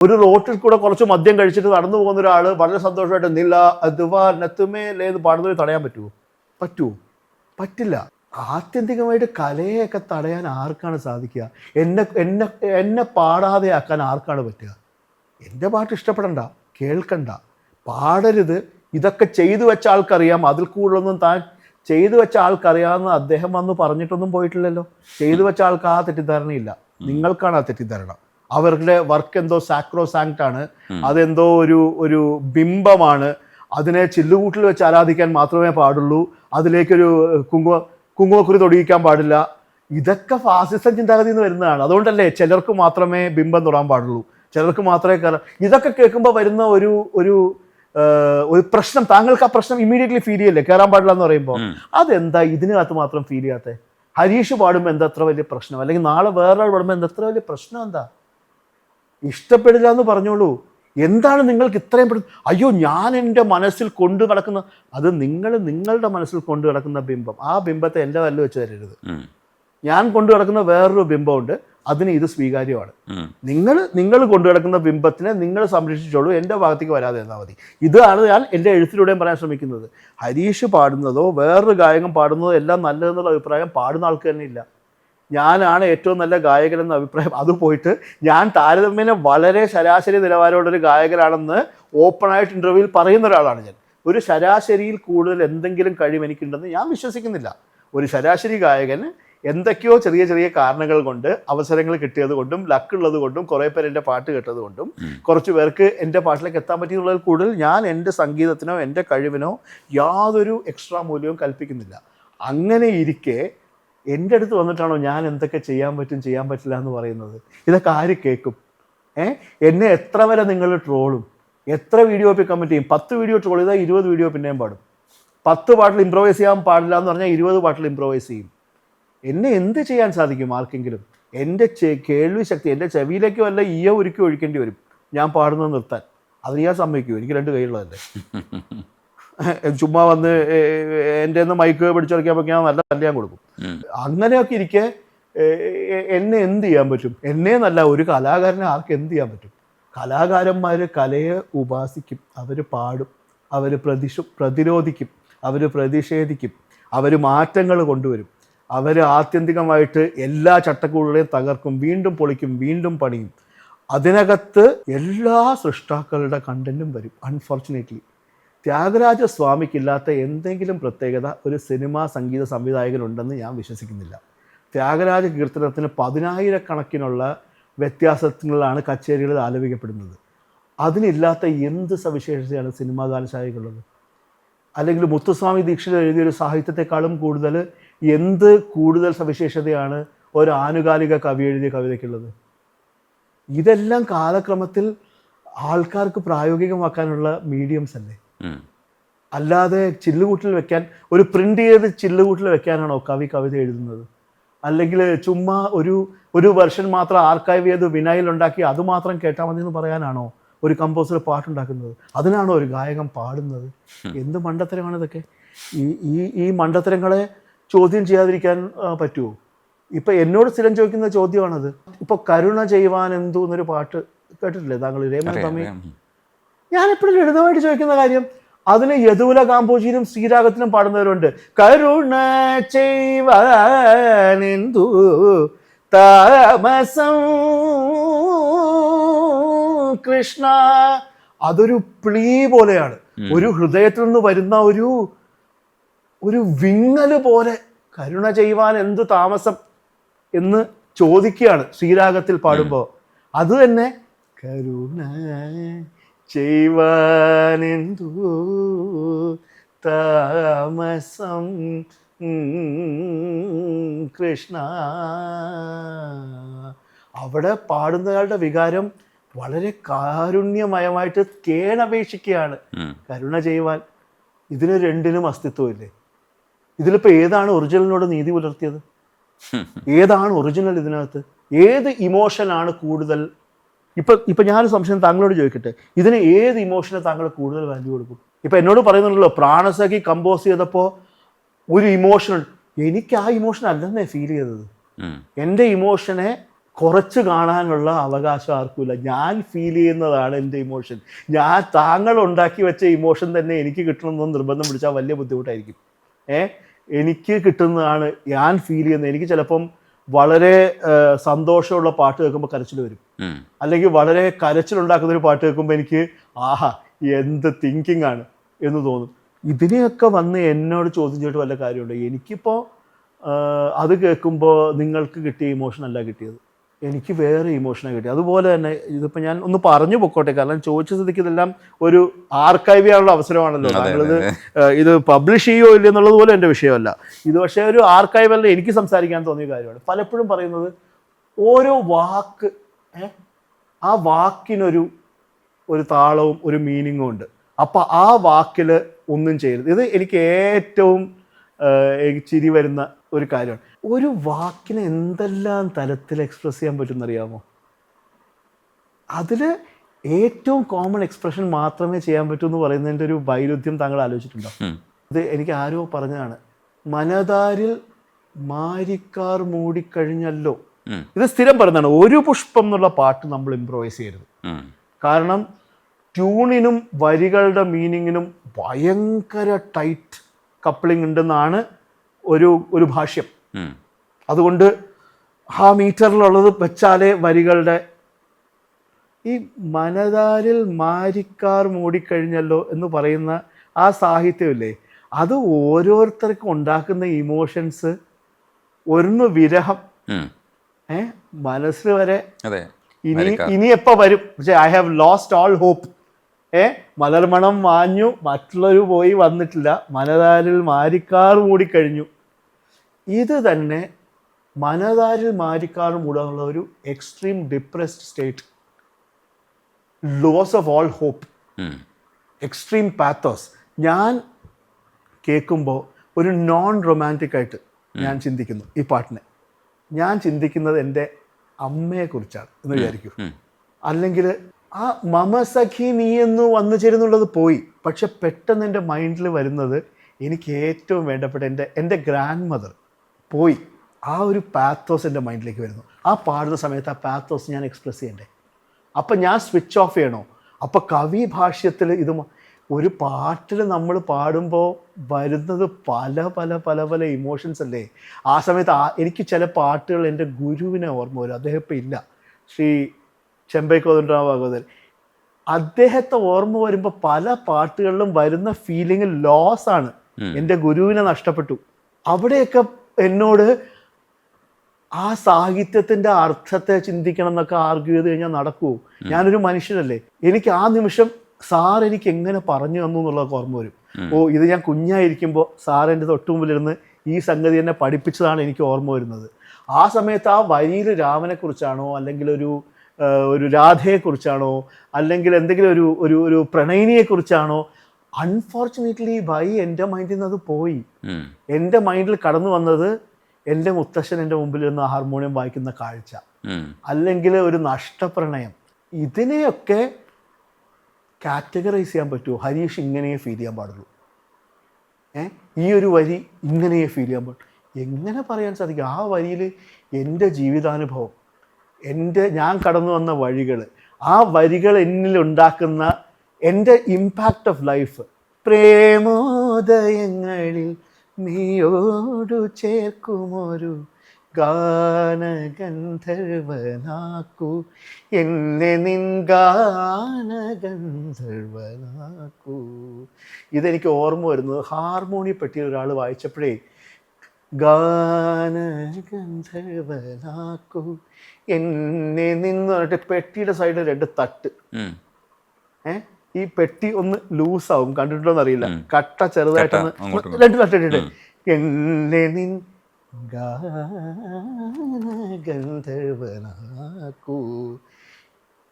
ഒരു റോട്ടിൽ കൂടെ കുറച്ച് മദ്യം കഴിച്ചിട്ട് നടന്നു പോകുന്ന ഒരാൾ വളരെ സന്തോഷമായിട്ട് നില അതുവാനത്തുമേ എന്ന് പാടുന്നവർ തടയാൻ പറ്റുമോ പറ്റുമോ പറ്റില്ല. ആത്യന്തികമായിട്ട് കലയെയൊക്കെ തടയാൻ ആർക്കാണ് സാധിക്കുക? എന്നെ എന്നെ എന്നെ പാടാതെ ആക്കാൻ ആർക്കാണ് പറ്റുക? എന്റെ പാട്ട് ഇഷ്ടപ്പെടണ്ട കേൾക്കണ്ട. പാടരുത്. ഇതൊക്കെ ചെയ്തു വെച്ച ആൾക്കറിയാം. അതിൽ കൂടുതലൊന്നും താൻ ചെയ്തു വെച്ച ആൾക്കറിയാമെന്ന് അദ്ദേഹം വന്ന് പറഞ്ഞിട്ടൊന്നും പോയിട്ടില്ലല്ലോ. ചെയ്തു വെച്ച ആൾക്ക് ആ തെറ്റിദ്ധാരണയില്ല. നിങ്ങൾക്കാണ് ആ തെറ്റിദ്ധാരണ. അവരുടെ വർക്ക് എന്തോ സാക്രോ ആണ്. അതെന്തോ ഒരു ഒരു ബിംബമാണ്. അതിനെ ചില്ലുകൂട്ടിൽ വെച്ച് ആരാധിക്കാൻ മാത്രമേ പാടുള്ളൂ. അതിലേക്കൊരു കുങ്കുമ കുങ്കുമക്കുറി തൊടിയിക്കാൻ പാടില്ല. ഇതൊക്കെ ഫാസിസം ചിന്താഗതിയിൽ നിന്ന് വരുന്നതാണ്. അതുകൊണ്ടല്ലേ ചിലർക്ക് മാത്രമേ ബിംബം തൊടാൻ പാടുള്ളൂ. ചിലർക്ക് മാത്രമേ കയറാം ഇതൊക്കെ കേൾക്കുമ്പോൾ വരുന്ന ഒരു ഒരു ഒരു പ്രശ്നം താങ്കൾക്ക് ആ പ്രശ്നം ഇമ്മീഡിയറ്റ്ലി ഫീൽ ചെയ്യല്ലേ? കയറാൻ പാടില്ല എന്ന് പറയുമ്പോൾ അതെന്താ ഇതിനകത്ത് മാത്രം ഫീൽ ചെയ്യാത്തെ? ഹരീഷ് പാടുമ്പോൾ എന്താ അത്ര വലിയ പ്രശ്നം? അല്ലെങ്കിൽ നാളെ വേറൊരാൾ പാടുമ്പോൾ എന്താ അത്ര വലിയ പ്രശ്നം എന്താ? ഇഷ്ടപ്പെടില്ല എന്ന് പറഞ്ഞോളൂ. എന്താണ് നിങ്ങൾക്ക് ഇത്രയും പെടുന്നത് അയ്യോ ഞാൻ എന്റെ മനസ്സിൽ കൊണ്ടു നടക്കുന്ന അത് നിങ്ങൾ നിങ്ങളുടെ മനസ്സിൽ കൊണ്ടു നടക്കുന്ന ബിംബം. ആ ബിംബത്തെ എന്റെ വല്ല വെച്ച് തരരുത്. ഞാൻ കൊണ്ടു നടക്കുന്ന വേറൊരു ബിംബമുണ്ട്. അതിന് ഇത് സ്വീകാര്യമാണ്. നിങ്ങൾ നിങ്ങൾ കൊണ്ടു നടക്കുന്ന ബിംബത്തിനെ നിങ്ങൾ സംരക്ഷിച്ചോളൂ. എന്റെ ഭാഗത്തേക്ക് വരാതെ എന്നാൽ മതി. ഇതാണ് ഞാൻ എന്റെ എഴുത്തിലൂടെയും പറയാൻ ശ്രമിക്കുന്നത്. ഹരീഷ് പാടുന്നതോ വേറൊരു ഗായകം പാടുന്നതോ എല്ലാം നല്ലതെന്നുള്ള അഭിപ്രായം പാടുന്ന ആൾക്ക് തന്നെ ഇല്ല. ഞാനാണ് ഏറ്റവും നല്ല ഗായകൻ എന്ന അഭിപ്രായം. അത് പോയിട്ട് ഞാൻ താരതമ്യേന വളരെ ശരാശരി നിലവാരമുള്ള ഒരു ഗായകനാണെന്ന് ഓപ്പണായിട്ട് ഇന്റർവ്യൂവിൽ പറയുന്ന ഒരാളാണ് ഞാൻ. ഒരു ശരാശരിയിൽ കൂടുതൽ എന്തെങ്കിലും കഴിവ് എനിക്കുണ്ടെന്ന് ഞാൻ വിശ്വസിക്കുന്നില്ല. ഒരു ശരാശരി ഗായകന് എന്തൊക്കെയോ ചെറിയ ചെറിയ കാരണങ്ങൾ കൊണ്ട് അവസരങ്ങൾ കിട്ടിയത് കൊണ്ടും ലക്കുള്ളത് കൊണ്ടും കുറേ പേർ എന്റെ പാട്ട് കേട്ടത് കൊണ്ടും കുറച്ച് പേർക്ക് എന്റെ പാട്ടിലേക്ക് എത്താൻ പറ്റിയുള്ളതിൽ കൂടുതൽ ഞാൻ എന്റെ സംഗീതത്തിനോ എന്റെ കഴിവിനോ യാതൊരു എക്സ്ട്രാ മൂല്യവും കൽപ്പിക്കുന്നില്ല. അങ്ങനെ ഇരിക്കെ എന്റെ അടുത്ത് വന്നിട്ടാണോ ഞാൻ എന്തൊക്കെ ചെയ്യാൻ പറ്റും ചെയ്യാൻ പറ്റില്ല എന്ന് പറയുന്നത്? ഇതൊക്കെ ആര് കേൾക്കും? ഏ? എന്നെ എത്ര വരെ നിങ്ങൾ ട്രോളും? എത്ര വീഡിയോ ഇപ്പോൾ കമന്റ് ചെയ്യും? പത്ത് വീഡിയോ ട്രോൾ ചെയ്താൽ ഇരുപത് വീഡിയോ പിന്നെയും പാടും. പത്ത് പാട്ടിൽ ഇമ്പ്രവൈസ് ചെയ്യാൻ പാടില്ല എന്ന് പറഞ്ഞാൽ ഇരുപത് പാട്ടിൽ ഇമ്പ്രവൈസ് ചെയ്യും. എന്നെ എന്ത് ചെയ്യാൻ സാധിക്കും ആർക്കെങ്കിലും? എന്റെ കേൾവി ശക്തി എന്റെ ചെവിയിലേക്ക് വല്ല ഈയ ഒരുക്കി ഒഴിക്കേണ്ടി വരും. ഞാൻ പാടുന്നത് നിർത്താൻ. അതിന് ഞാൻ സമ്മതിക്കൂ. എനിക്ക് രണ്ട് കൈയുള്ളതല്ലേ? ചുമ്മാ വന്ന് എന്റെ നിന്ന് മൈക്ക് പിടിച്ചുറക്കിയപ്പോൾ ഞാൻ നല്ല കല്യാണം കൊടുക്കും. അങ്ങനെയൊക്കെ ഇരിക്കെ എന്നെ എന്ത് ചെയ്യാൻ പറ്റും? എന്നെ നല്ല ഒരു കലാകാരനെ ആർക്ക് എന്ത് ചെയ്യാൻ പറ്റും? കലാകാരന്മാർ കലയെ ഉപാസിക്കും അവർ പാടും അവർ പ്രതിഷ പ്രതിരോധിക്കും അവർ പ്രതിഷേധിക്കും അവർ മാറ്റങ്ങൾ കൊണ്ടുവരും. അവർ ആത്യന്തികമായിട്ട് എല്ലാ ചട്ടക്കൂടുകളെയും തകർക്കും വീണ്ടും പൊളിക്കും വീണ്ടും പണിയും. അതിനകത്ത് എല്ലാ സൃഷ്ടാക്കളുടെ കണ്ടന്റും വരും അൺഫോർച്ചുനേറ്റ്ലി ത്യാഗരാജ സ്വാമിക്കില്ലാത്ത എന്തെങ്കിലും പ്രത്യേകത ഒരു സിനിമാ സംഗീത സംവിധായകനുണ്ടെന്ന് ഞാൻ വിശ്വസിക്കുന്നില്ല. ത്യാഗരാജ കീർത്തനത്തിന് പതിനായിരക്കണക്കിനുള്ള വ്യത്യാസങ്ങളിലാണ് കച്ചേരികളിൽ ആലപിക്കപ്പെടുന്നത്. അതിനില്ലാത്ത എന്ത് സവിശേഷതയാണ് സിനിമാ ഗാനശാലയ്ക്കുള്ളത് അല്ലെങ്കിൽ മുത്തുസ്വാമി ദീക്ഷിത് എഴുതിയൊരു സാഹിത്യത്തെക്കാളും കൂടുതൽ എന്ത് കൂടുതൽ സവിശേഷതയാണ് ഒരു ആനുകാലിക കവി എഴുതിയ കവിതയ്ക്കുള്ളത്? ഇതെല്ലാം കാലക്രമത്തിൽ ആൾക്കാർക്ക് പ്രായോഗികമാക്കാനുള്ള മീഡിയംസ് അല്ലേ. അല്ലാതെ ചില്ലുകൂട്ടിൽ വെക്കാൻ ഒരു പ്രിന്റ് ചെയ്ത് ചില്ലുകൂട്ടിൽ വെക്കാനാണോ കവി കവിത എഴുതുന്നത്? അല്ലെങ്കിൽ ചുമ്മാ ഒരു ഒരു വെർഷൻ മാത്രം ആർക്കൈവ് ചെയ്ത് വിനയിൽ ഉണ്ടാക്കി അത് മാത്രം കേട്ടാൽ മതി എന്ന് പറയാനാണോ ഒരു കമ്പോസർ പാട്ടുണ്ടാക്കുന്നത്? അതിനാണോ ഒരു ഗായകൻ പാടുന്നത്? എന്ത് മണ്ടത്തരമാണ് ഇതൊക്കെ? ഈ ഈ ഈ മണ്ടത്തരങ്ങളെ ചോദ്യം ചെയ്യാതിരിക്കാൻ പറ്റുമോ ഇപ്പം എന്നോട് സ്ഥിരം ചോദിക്കുന്ന ചോദ്യമാണത്. ഇപ്പോൾ കരുണ ചെയ്യുവാൻ എന്തു എന്നൊരു പാട്ട് കേട്ടിട്ടില്ലേ താങ്കൾ? രേമൻ അറിയാം, തമ്മി അറിയാം. ഞാൻ എപ്പോഴും ലളിതമായിട്ട് ചോദിക്കുന്ന കാര്യം അതിന് യദുല കാമ്പോജിനും ശ്രീരാഗത്തിനും പാടുന്നവരുണ്ട്. കരുണ ചെയ്വനെന്തു താമസം കൃഷ്ണ. അതൊരു പ്ലീ പോലെയാണ്. ഒരു ഹൃദയത്തിൽ നിന്ന് വരുന്ന ഒരു ഒരു വിങ്ങൽ പോലെ കരുണ ചെയ്യുവാൻ എന്ത് താമസം എന്ന് ചോദിക്കുകയാണ് ശ്രീരാഗത്തിൽ പാടുമ്പോൾ അത് തന്നെ കരുണ ചെയ്യുവാനെന്തു താമസം? കൃഷ്ണ. അവിടെ പാടുന്നയാളുടെ വികാരം വളരെ കാരുണ്യമയമായിട്ട് കേണപേക്ഷിക്കുകയാണ്. ഉം. കരുണ ചെയ്യുവാൻ. ഇതിന് രണ്ടിനും അസ്തിത്വമില്ലേ? ഇതിലിപ്പോൾ ഏതാണ് ഒറിജിനലിനോട് നീതി പുലർത്തിയത്? ഏതാണ് ഒറിജിനൽ ഇതിനകത്ത്? ഏത് ഇമോഷനാണ് കൂടുതൽ ഇപ്പൊ ഇപ്പൊ ഞാൻ സംശയം താങ്കളോട് ചോദിക്കട്ടെ. ഇതിന് ഏത് ഇമോഷന് താങ്കൾ കൂടുതൽ വാല്യൂ കൊടുക്കും? ഇപ്പൊ എന്നോട് പറയുന്നുണ്ടല്ലോ പ്രാണസഖി കമ്പോസ് ചെയ്തപ്പോൾ ഒരു ഇമോഷൻ എനിക്ക് ആ ഇമോഷൻ അല്ലെന്നേ ഫീൽ ചെയ്തത്. എന്റെ എന്റെ ഇമോഷനെ കുറച്ച് കാണാനുള്ള അവകാശം ആർക്കുമില്ല. ഞാൻ ഫീൽ ചെയ്യുന്നതാണ് എന്റെ ഇമോഷൻ ഞാൻ താങ്കൾ ഉണ്ടാക്കി വെച്ച ഇമോഷൻ തന്നെ എനിക്ക് കിട്ടണമെന്ന് നിർബന്ധം പിടിച്ചാൽ വലിയ ബുദ്ധിമുട്ടായിരിക്കും. ഏ? എനിക്ക് കിട്ടുന്നതാണ് ഞാൻ ഫീൽ ചെയ്യുന്നത്. എനിക്ക് ചിലപ്പം വളരെ സന്തോഷമുള്ള പാട്ട് കേൾക്കുമ്പോൾ കരച്ചിൽ വരും. അല്ലെങ്കിൽ വളരെ കരച്ചിലുണ്ടാക്കുന്ന ഒരു പാട്ട് കേൾക്കുമ്പോൾ എനിക്ക് ആഹാ എന്ത് തിങ്കിങ് ആണ് എന്ന് തോന്നും. ഇതിനെയൊക്കെ വന്ന് എന്നോട് ചോദ്യം ചെയ്തിട്ട് വല്ല കാര്യമുണ്ട്? എനിക്കിപ്പോൾ അത് കേൾക്കുമ്പോൾ നിങ്ങൾക്ക് കിട്ടിയ ഇമോഷൻ അല്ല കിട്ടിയത്. എനിക്ക് വേറെ ഇമോഷനെ കിട്ടി. അതുപോലെ തന്നെ ഇതിപ്പോൾ ഞാൻ ഒന്ന് പറഞ്ഞു പൊക്കോട്ടെ. കാരണം ചോദിച്ച സ്ഥിതിക്ക് ഇതെല്ലാം ഒരു ആർക്കൈവ് ചെയ്യാനുള്ള അവസരമാണല്ലോ. നമ്മളിത് ഇത് പബ്ലിഷ് ചെയ്യോ ഇല്ല എന്നുള്ളത് പോലും എന്റെ വിഷയമല്ല. ഇത് പക്ഷേ ഒരു ആർക്കൈവല്ല എനിക്ക് സംസാരിക്കാൻ തോന്നിയ കാര്യമാണ്. പലപ്പോഴും പറയുന്നത് ഓരോ വാക്ക് ആ വാക്കിനൊരു ഒരു താളവും ഒരു മീനിങ്ങും ഉണ്ട്. അപ്പം ആ വാക്കിൽ ഒന്നും ചെയ്യരുത്. ഇത് എനിക്ക് ഏറ്റവും ചിരി വരുന്ന ഒരു കാര്യമാണ്. ഒരു വാക്കിനെ എന്തെല്ലാം തലത്തിൽ എക്സ്പ്രസ് ചെയ്യാൻ പറ്റുമെന്നറിയാമോ? അതിൽ ഏറ്റവും കോമൺ എക്സ്പ്രഷൻ മാത്രമേ ചെയ്യാൻ പറ്റൂ എന്ന് പറയുന്നതിന്റെ ഒരു വൈരുദ്ധ്യം താങ്കൾ ആലോചിച്ചിട്ടുണ്ടോ? അത് ഇത് എനിക്ക് ആരോ പറഞ്ഞതാണ്. മനതാരിൽ മാരിക്കാർ മൂടിക്കഴിഞ്ഞല്ലോ. ഇത് സ്ഥിരം പറയുന്നതാണ് ഒരു പുഷ്പം എന്നുള്ള പാട്ട് നമ്മൾ ഇംപ്രൊവൈസ് ചെയ്യരുത്. കാരണം ട്യൂണിനും വരികളുടെ മീനിങ്ങിനും ഭയങ്കര ടൈറ്റ് കപ്ലിംഗ് ഉണ്ടെന്നാണ് ഒരു ഒരു ഭാഷ്യം. അതുകൊണ്ട് ആ മീറ്ററിലുള്ളത് വെച്ചാലേ വരികളുടെ ഈ മനതാരിൽ മാരിക്കാർ മൂടിക്കഴിഞ്ഞല്ലോ എന്ന് പറയുന്ന ആ സാഹിത്യമില്ലേ അത് ഓരോരുത്തർക്കും ഉണ്ടാക്കുന്ന ഇമോഷൻസ് ഒന്ന് വിരഹം. ഏ? മനസ്സിൽ വരെ ഇനി ഇനി എപ്പോൾ വരും? പക്ഷേ I have lost all hope ഏ? മലർമണം മാഞ്ഞു മറ്റുള്ളവർ പോയി വന്നിട്ടില്ല. മനതാരിൽ മാരിക്കാർ മൂടിക്കഴിഞ്ഞു ഇത് തന്നെ മനതാരിൽ മാരിക്കാർ മൂടുക എന്നുള്ള ഒരു extreme depressed state loss of all hope extreme pathos ഞാൻ കേൾക്കുമ്പോൾ ഒരു നോൺ റൊമാന്റിക് ആയിട്ട് ഞാൻ ചിന്തിക്കുന്നു ഈ പാട്ടിനെ. ഞാൻ ചിന്തിക്കുന്നത് എന്റെ അമ്മയെക്കുറിച്ചാണ് എന്ന് വിചാരിക്കും. അല്ലെങ്കിൽ ആ മമസഖി നീ എന്ന് വന്നു ചേരുന്നുള്ളത് പോയി. പക്ഷെ പെട്ടെന്ന് എന്റെ മൈൻഡിൽ വരുന്നത് എനിക്ക് ഏറ്റവും വേണ്ടപ്പെട്ട എന്റെ എന്റെ ഗ്രാൻഡ് മദർ പോയി. ആ ഒരു പാത്തോസ് എന്റെ മൈൻഡിലേക്ക് വരുന്നു. ആ പാടുന്ന സമയത്ത് ആ പാത്തോസ് ഞാൻ എക്സ്പ്രസ് ചെയ്യണ്ടേ. അപ്പം ഞാൻ സ്വിച്ച് ഓഫ് ചെയ്യണോ? അപ്പോൾ കവി ഭാഷ്യത്തിൽ ഇത് ഒരു പാട്ടിൽ നമ്മൾ പാടുമ്പോൾ വരുന്നത് പല പല പല പല ഇമോഷൻസ് അല്ലേ? ആ സമയത്ത് എനിക്ക് ചില പാട്ടുകൾ എന്റെ ഗുരുവിനെ ഓർമ്മ വരും. അദ്ദേഹം ഇപ്പം ഇല്ല. ശ്രീ ചെമ്പൈക്കോദണ്ഡരാമ ഭാഗവതൻ അദ്ദേഹത്തെ ഓർമ്മ വരുമ്പോൾ പല പാട്ടുകളിലും വരുന്ന ഫീലിംഗ് ലോസ് ആണ്. എന്റെ ഗുരുവിനെ നഷ്ടപ്പെട്ടു. അവിടെയൊക്കെ എന്നോട് ആ സാഹിത്യത്തിന്റെ അർത്ഥത്തെ ചിന്തിക്കണം എന്നൊക്കെ ആർഗ്യൂ ചെയ്ത് കഴിഞ്ഞാൽ നടക്കുമോ ഞാനൊരു മനുഷ്യനല്ലേ. എനിക്ക് ആ നിമിഷം സാർ എനിക്ക് എങ്ങനെ പറഞ്ഞു തന്നു എന്നുള്ളതൊക്കെ ഓർമ്മ വരും. ഓ ഇത് ഞാൻ കുഞ്ഞായിരിക്കുമ്പോൾ സാർ എന്റെ തൊട്ടുമുമ്പിലിരുന്ന് ഈ സംഗതി എന്നെ പഠിപ്പിച്ചതാണ് എനിക്ക് ഓർമ്മ വരുന്നത്. ആ സമയത്ത് ആ വരിയിൽ രാമനെക്കുറിച്ചാണോ അല്ലെങ്കിൽ ഒരു ഒരു രാധയെക്കുറിച്ചാണോ? അല്ലെങ്കിൽ എന്തെങ്കിലും ഒരു ഒരു ഒരു പ്രണയിനിയെക്കുറിച്ചാണോ? അൺഫോർച്ചുനേറ്റ്ലി ബൈ എന്റെ മൈൻഡിൽ നിന്ന് അത് പോയി. എന്റെ മൈൻഡിൽ കടന്നു വന്നത് എന്റെ മുത്തശ്ശൻ എന്റെ മുമ്പിൽ നിന്ന് ഹാർമോണിയം വായിക്കുന്ന കാഴ്ച. അല്ലെങ്കിൽ ഒരു നഷ്ടപ്രണയം. ഇതിനെയൊക്കെ കാറ്റഗറൈസ് ചെയ്യാൻ പറ്റുമോ? ഹരീഷ് ഇങ്ങനെയേ ഫീൽ ചെയ്യാൻ പാടുള്ളൂ. ഏ? ഈ ഒരു വരി ഇങ്ങനെയേ ഫീൽ ചെയ്യാൻ പാടുള്ളൂ. എങ്ങനെ പറയാൻ സാധിക്കും? ആ വരിയിൽ എന്റെ ജീവിതാനുഭവം. എന്റെ ഞാൻ കടന്നു വന്ന വഴികൾ ആ വരികൾ എന്നിൽ ഉണ്ടാക്കുന്ന എന്റെ ഇമ്പാക്റ്റ് ഓഫ് ലൈഫ് പ്രേമോദയങ്ങളിൽ നീയോടു ചേർക്കുമൊരു ഗാനഗന്ധർവനാക്കൂ. എന്നെ നിൻ ഗാനഗന്ധർവനാക്കൂ. ഇതെനിക്ക് ഓർമ്മ വരുന്നത് ഹാർമോണി പെട്ടിയിൽ ഒരാൾ വായിച്ചപ്പോഴേ ഗാനഗന്ധർവനാക്കൂ എന്നെ നിന്ന് പറഞ്ഞിട്ട് പെട്ടിയുടെ സൈഡിൽ രണ്ട് തട്ട്. ഏ? ഈ പെട്ടി ഒന്ന് ലൂസ് ആവും കണ്ടിട്ടുണ്ടോന്ന് അറിയില്ല. കട്ട ചെറുതായിട്ടൊന്ന് രണ്ട് തട്ടിട്ടിട്ട് എന്നെ നിൻ ഗാനഗന്ധർവനാക്കൂ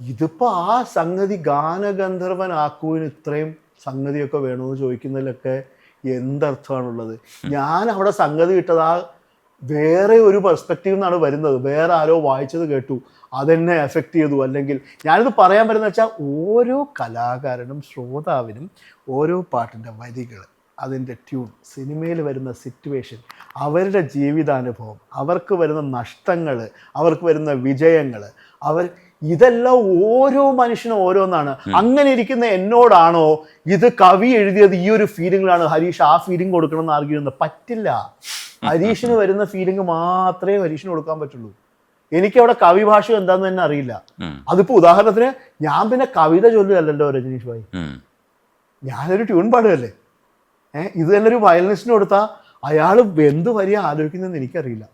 ഇതിപ്പോ ആ സംഗതി ഗാനഗന്ധർവനാക്കുവിന് ഇത്രയും സംഗതിയൊക്കെ വേണോ ചോദിക്കുന്നതിലൊക്കെ എന്തർത്ഥമാണുള്ളത്? ഞാൻ അവിടെ സംഗതി കിട്ടത് ആ വേറെ ഒരു പെർസ്പെക്റ്റീവ് നിന്നാണ് വരുന്നത്. വേറെ ആരോ വായിച്ചത് കേട്ടു. അതെന്നെ എഫക്റ്റ് ചെയ്തു. അല്ലെങ്കിൽ ഞാനിത് പറയാൻ പറ്റുന്ന വെച്ചാൽ ഓരോ കലാകാരനും ശ്രോതാവിനും ഓരോ പാട്ടിന്റെ വരികൾ അതിന്റെ ട്യൂൺ സിനിമയിൽ വരുന്ന സിറ്റുവേഷൻ അവരുടെ ജീവിതാനുഭവം അവർക്ക് വരുന്ന നഷ്ടങ്ങൾ അവർക്ക് വരുന്ന വിജയങ്ങൾ അവർ ഇതെല്ലാം ഓരോ മനുഷ്യനും ഓരോന്നാണ്. അങ്ങനെ ഇരിക്കുന്ന എന്നോടാണോ ഇത് കവി എഴുതിയത് ഈ ഒരു ഫീലിംഗിലാണ് ഹരീഷ് ആ ഫീലിംഗ് കൊടുക്കണം എന്ന് ആർഗ്യൂ പറ്റില്ല. ഹരീഷിന് വരുന്ന ഫീലിംഗ് മാത്രമേ ഹരീഷിന് കൊടുക്കാൻ പറ്റുള്ളൂ. എനിക്ക് അവിടെ കവി ഭാഷ എന്താന്ന് തന്നെ അറിയില്ല. അതിപ്പോ ഉദാഹരണത്തിന് ഞാൻ പിന്നെ കവിത ചൊല്ലുകയല്ലല്ലോ രജനീഷ് ഭായി. ഞാനൊരു ട്യൂൺ പാടുകയല്ലേ? ഏഹ് ഇത് തന്നെ ഒരു വയലിനിസ്റ്റിന് കൊടുത്താൽ അയാൾ എന്ത് വരിക ആലോചിക്കുന്നതെന്ന് എനിക്കറിയില്ല.